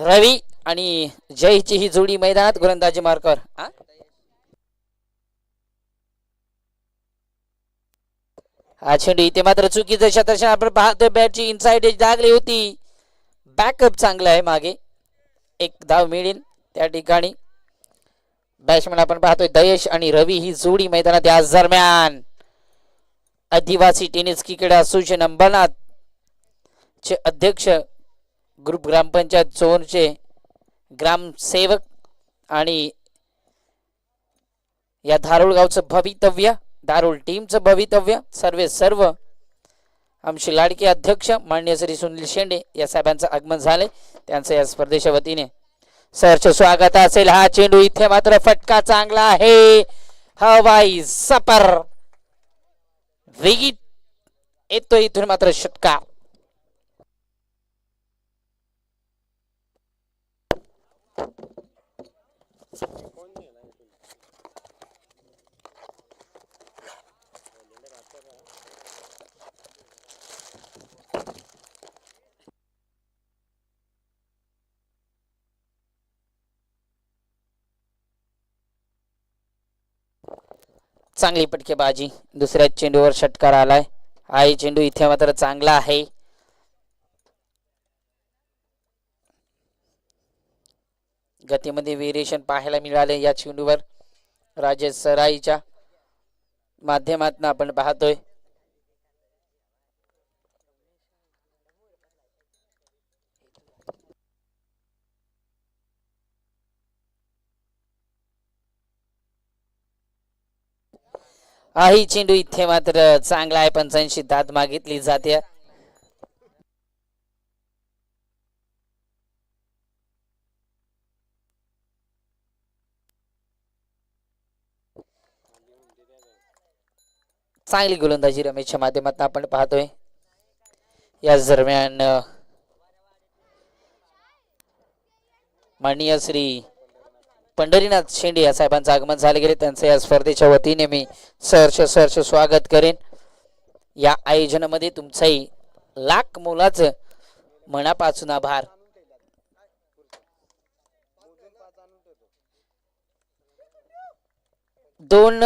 रवी आणि जयची ही जोडी मैदानात गोलंदाजी मार्कर हा? हा चेंडू इथे मात्र चुकीचं शतर्षण आपण पाहतोय. बॅटची इनसाइड एज लागली होती. बॅकअप चांगला आहे मागे. एक धाव मिळेल त्या ठिकाणी. बॅट्समॅन आपण पाहतोय दयेश आणि रवी ही जोडी मैदानात याच दरम्यान आदिवासी टेनिस क्रिकेट असोसिएशन अंबरनाथ चे अध्यक्ष ग्रुप ग्रामपंचायत चोरचे ग्रामसेवक आणि या धारूळ गावचं भवितव्य धारूळ टीमचं भवितव्य सर्वे सर्व आमचे लाडके अध्यक्ष मान्य श्री सुनील शेंडे या साहेबांचं आगमन झाले त्यांचं या स्पर्धेच्या वतीने सरचं स्वागत असेल. हा चेंडू इथे मात्र फटका चांगला आहे. हवाई सपर वेगीत येतो इथून मात्र षटकार. चांगली पटकेबाजी दुसऱ्या चेंडूवर षटकार आलाय. हाही चेंडू इथे मात्र चांगला आहे. गतीमध्ये व्हेरिएशन पाहायला मिळाले या चेंडूवर. राजेश सराईच्या माध्यमातून आपण पाहतोय. हाही चेंडू इथे मात्र चांगला आहे पंचाऐंशी दात मागितली जाते. चांगली गोलंदाजी रमेशच्या माध्यमातून आपण पाहतोय. याच दरम्यान माननीय श्री पंढरीनाथ शेंडे या साहेबांचं आगमन झाले गेले. त्यांचं या स्पर्धेच्या वतीने मी सहर्ष सहर्ष स्वागत करेन. या आयोजनामध्ये तुमचाही लाख मोलाचं मनापासून आभार. दोन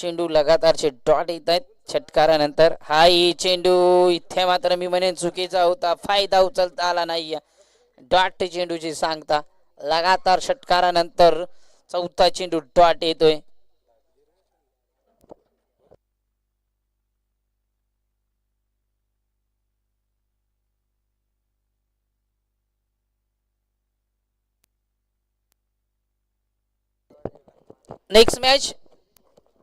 चेंडू लगातार डॉट येत आहेत षटकारानंतर. हा ही चेंडू इथे मात्र मी म्हणेन चुकीचा होता फायदा उचलता आला नाही डॉट चेंडूची सांगता लगातार षटकारानंतर चौथा चेंडू डॉट येतोय. नेक्स्ट मॅच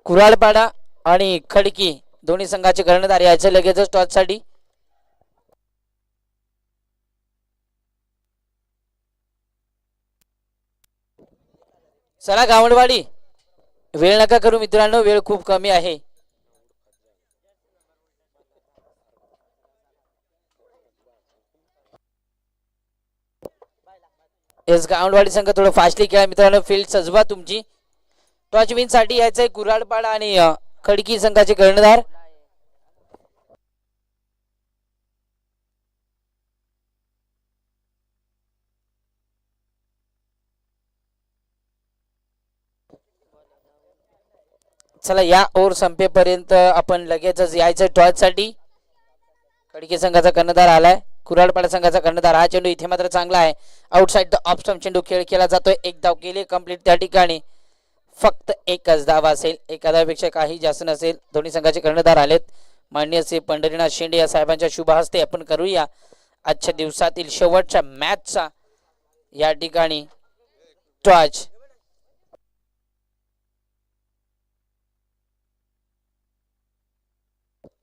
कुराडपाडा आणि खडकी दोन्ही संघाचे कर्णधार यायचे लगेचच टॉचसाठी चला गावंडवाडी. वेळ नका करू मित्रांनो वेळ खूप कमी आहे. येस गावंडवाडी संघ थोडं फास्टली खेळा मित्रांनो फील्ड सजवा तुमची. टॉच विनसाठी यायचंय कुराडपाडा आणि खडकी संघाचे कर्णधार. चला या ओव्हर संपेपर्यंत आपण लगेचच यायचं टॉच साठी खडकी संघाचा कर्णधार आलाय. कुराडपाडा संघाचा कर्णधार हा चेंडू इथे मात्र चांगला आहे. आउटसाइड द ऑफ चेंडू खेळ केला जातोय. एक धाव केली कंप्लीट त्या ठिकाणी. फक्त एकच धाव असेल एका धावेपेक्षा काही जास्त नसेल दोन्ही संघाचे कर्णधार आलेत. माननीय श्री पंढरीनाथ शेंडे या साहेबांच्या शुभ हस्ते आपण करूया. आजच्या दिवसातील शेवटच्या मॅचचा या ठिकाणी टॉच.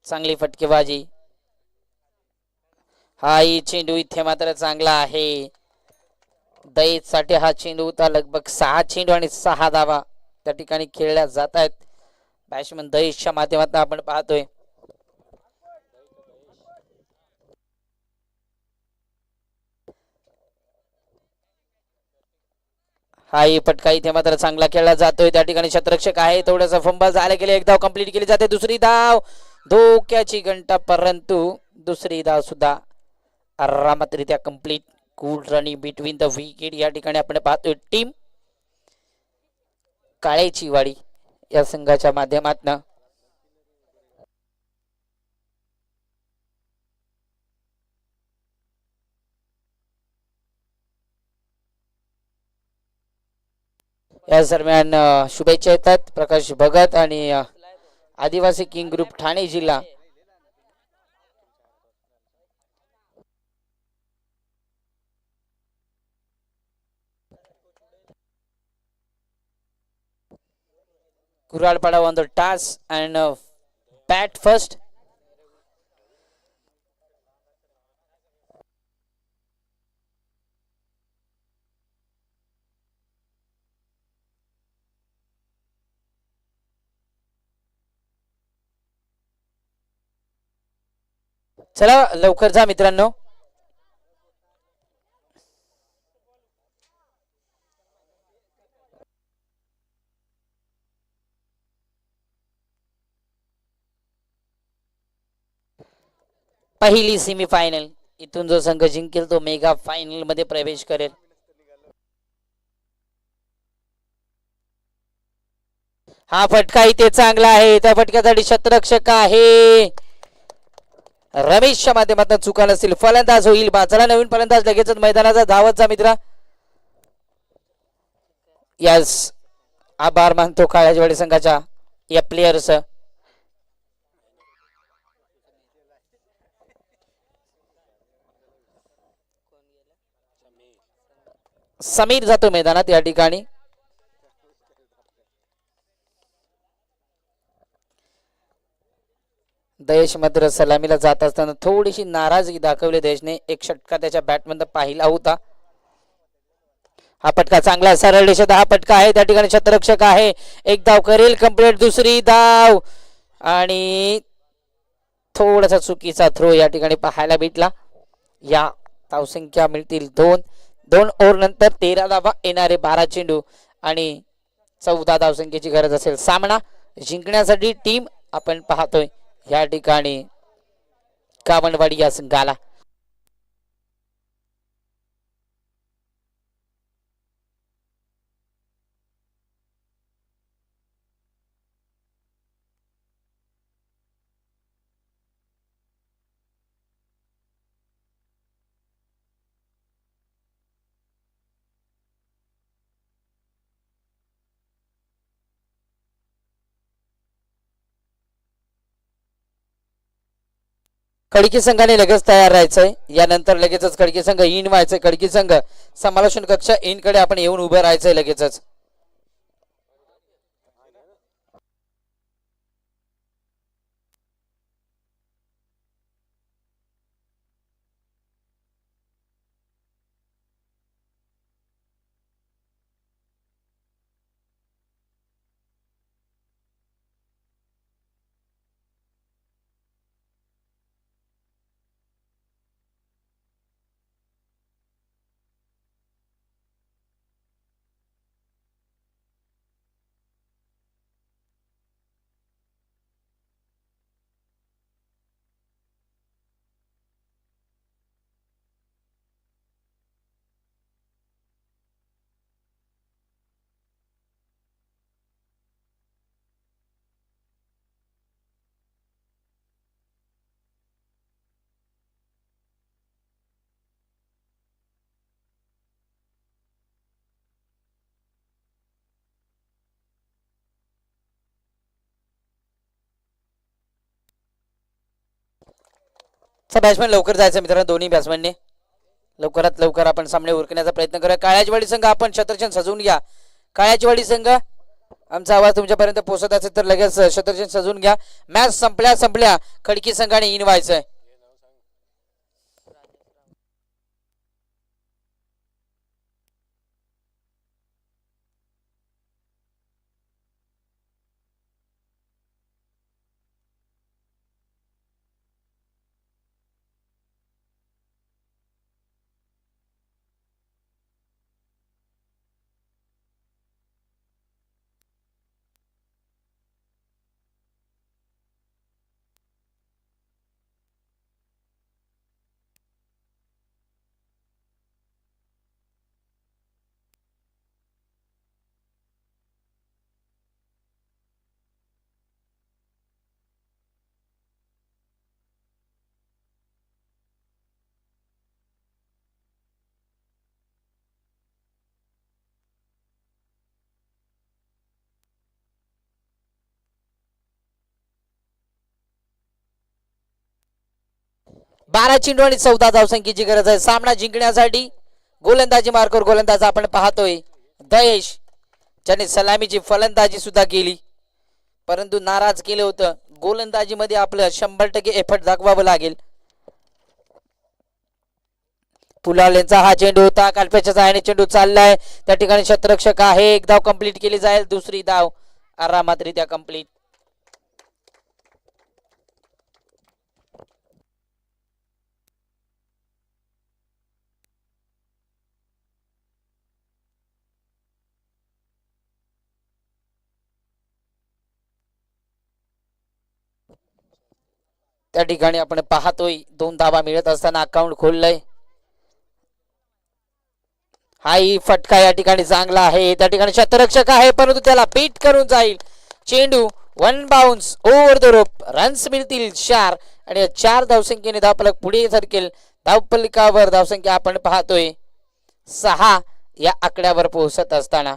चांगली फटकेबाजी. हा ही चेंडू इथे मात्र चांगला आहे. दहीत साठी हा चेंडू होता लगभग सहा चेंडू आणि सहा धावा त्या ठिकाणी खेळल्या जात आहेत. बॅट्समन दहेशच्या माध्यमातून आपण पाहतोय. हा ही फटका इथे मात्र चांगला खेळला जातोय. त्या ठिकाणी शतरक्षक आहे. थोडासा फंबा झाला गेले. एक धाव कंप्लीट केली जाते. दुसरी धाव. धोक्याची घंटा परंतु दुसरी धाव सुद्धा आरामातरित्या complete cool running between the wicket या ठिकाणी आपण पाहतोय. टीम काळेची वाडी या संघाच्या माध्यमातनं. या दरम्यान शुभेच्छा येतात. प्रकाश भगत आणि आदिवासी किंग ग्रुप ठाणे जिल्हा Kuralpada on the task and uh, bat first. चला लवकर जा मित्रांनो पहिली सेमीफायनल इथून जो संघ जिंकेल तो मेगा फायनलमध्ये प्रवेश करेल. हा फटका इथे चांगला आहे. त्या फटक्यासाठी शतरक्षक आहे. रमेशच्या माध्यमातून चुका नसतील फलंदाज होईल बाजारा नवीन फलंदाज. लगेचच मैदानाचा धावतचा मित्र. यस आभार मानतो काळ्याजवाडी संघाच्या या प्लेयर्स समीर जातो मैदानात या ठिकाणी. दयेश मात्र सलामीला जात असताना थोडीशी नाराजगी दाखवली दयेशने एक षटका त्याच्या बॅटमधून पाहिला होता. हा पटका चांगला सरळ रेषेत हा पटका आहे. त्या ठिकाणी शतरक्षक आहे. एक धाव करेल. कंप्लीट दुसरी धाव. आणि थोडासा चुकीचा थ्रो या ठिकाणी पाहायला भेटला. या धावसंख्या मिळतील दोन. दोन ओव्हर नंतर तेरा धावा येणारे बारा चेंडू आणि चौदा धावसंख्येची गरज असेल. सामना जिंकण्यासाठी टीम आपण पाहतोय. या ठिकाणी कामणवाडी या संघाला खडकी संघाने लगेच तयार राहायचंय. यानंतर लगेचच खडकी संघ इन व्हायचंय. खडकी संघ समालोचन कक्ष इनकडे आपण येऊन उभं राहायचंय लगेचच. बॅट्समॅन लवकर जायचं मित्रांनो दोन्ही बॅट्समॅनने लवकरात लवकर आपण सामने उरकण्याचा प्रयत्न करूया. काळ्याचवाडी संघ आपण शतरचन सजवून घ्या. काळ्याचवाडी संघ आमचा आवाज तुमच्यापर्यंत पोहोचत असेल तर लगेच शतरचन सजवून घ्या. मॅच संपल्या संपल्या. खडकी संघाने इन व्हायचंय. बारा चेंडू आणि चौदा धावसंख्येची गरज आहे. सामना जिंकण्यासाठी गोलंदाजी मार्कवर गोलंदाज आपण पाहतोय. दयेश ज्याने सलामीची फलंदाजी सुद्धा केली. परंतु नाराज केलं होतं. गोलंदाजीमध्ये आपलं शंभर टक्के एफर्ट दाखवावं लागेल. पुलालेंचा हा चेंडू होता. कालप्याच्या सहाय्याने चेंडू चाललाय. त्या ठिकाणी शतरक्षक आहे. एक धाव कंप्लीट केली जाईल. दुसरी धाव आरामातरित्या कंप्लीट त्या ठिकाणी आपण पाहतोय दोन धावा मिळत असताना अकाउंट खोललंय. हाही फटका या ठिकाणी चांगला आहे. त्या ठिकाणी शतरक्षक आहे परंतु त्याला बीट करून जाईल. चेंडू one bounce over the rope runs मिळतील चार. आणि चार धावसंख्येने धावपलक पुढे सरकेल. धावपलिकावर धावसंख्या आपण पाहतोय. सहा या आकड्यावर पोहोचत असताना.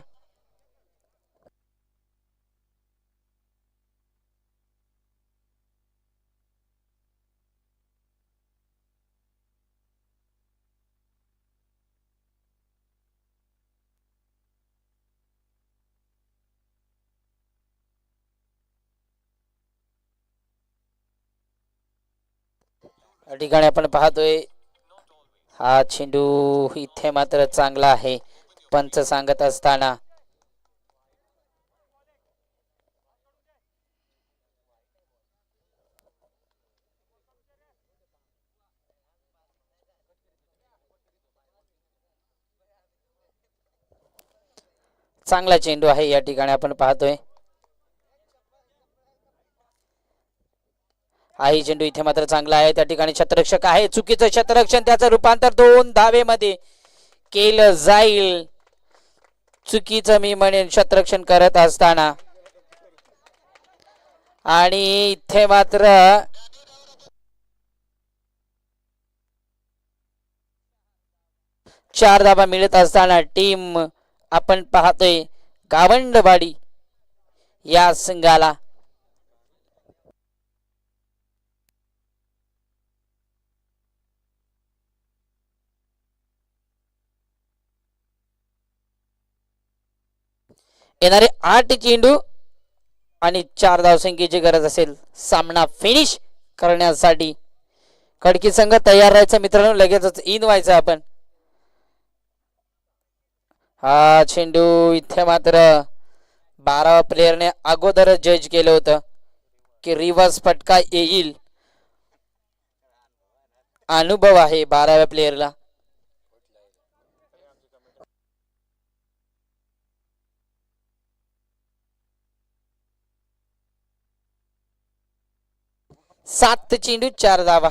या ठिकाणी आपण पाहतोय हा चेंडू इथे मात्र चांगला आहे पंच सांगत असताना. चांगला चेंडू आहे या ठिकाणी आपण पाहतोय. आई चेंडू इथे मात्र चांगला आहे. त्या ठिकाणी शतरक्षक आहे. चुकीचं शतरक्षण त्याचं रूपांतर दोन धावेमध्ये केलं जाईल. चुकीचं मी म्हणेन शतरक्षण करत असताना. आणि इथे मात्र चार धाबा मिळत असताना टीम आपण पाहतोय गावंडवाडी या संघाला. येणारे आठ चेंडू आणि चार धावसंख्येची गरज असेल. सामना फिनिश करण्यासाठी. खडकी संघ तयार राहायचा मित्रांनो लगेचच इन व्हायचं आपण. हा चेंडू इथे मात्र बारा प्लेयरने अगोदरच जज केलं होतं की रिव्हर्स फटका येईल. अनुभव आहे बाराव्या प्लेयरला सात चेंडू चार धावा.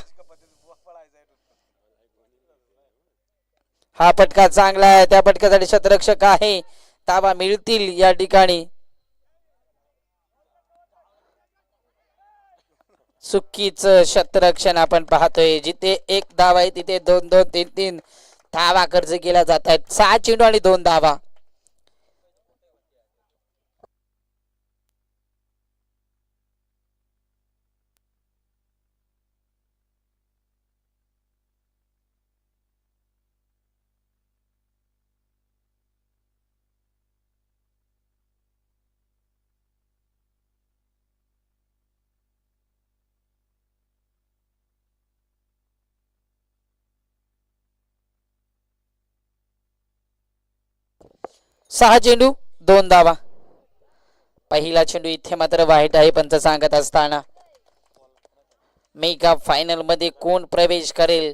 हा फटका चांगला आहे. त्या फटक्यासाठी शतरक्षक आहे. ताबा मिळतील या ठिकाणी. चुकीच शतरक्षण आपण पाहतोय. जिथे एक धावा आहे तिथे दोन दोन तीन तीन धावा कर्ज केला जात आहेत. सहा चेंडू आणि दोन धावा. सहा चेंडू दोन धावा. पहिला चेंडू इथे मात्र वाईट आहे पंच सांगत असताना. मेगा फायनलमध्ये कोण प्रवेश करेल?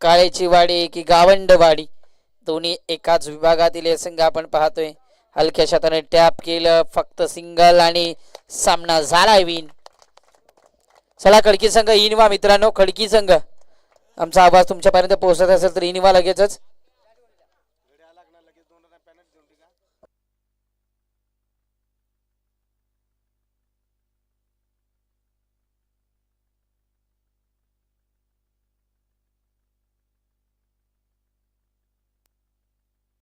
काळेची वाडी की गावंडवाडी दोन्ही एकाच विभागातील संघ आपण पाहतोय. हलक्या शताने टॅप केलं फक्त सिंगल आणि सामना झाला विन चला खडकी संघ इनवा मित्रांनो खडकी संघ. आमचा आवाज तुमच्यापर्यंत पोहोचत असेल तर इनवा लगेचच.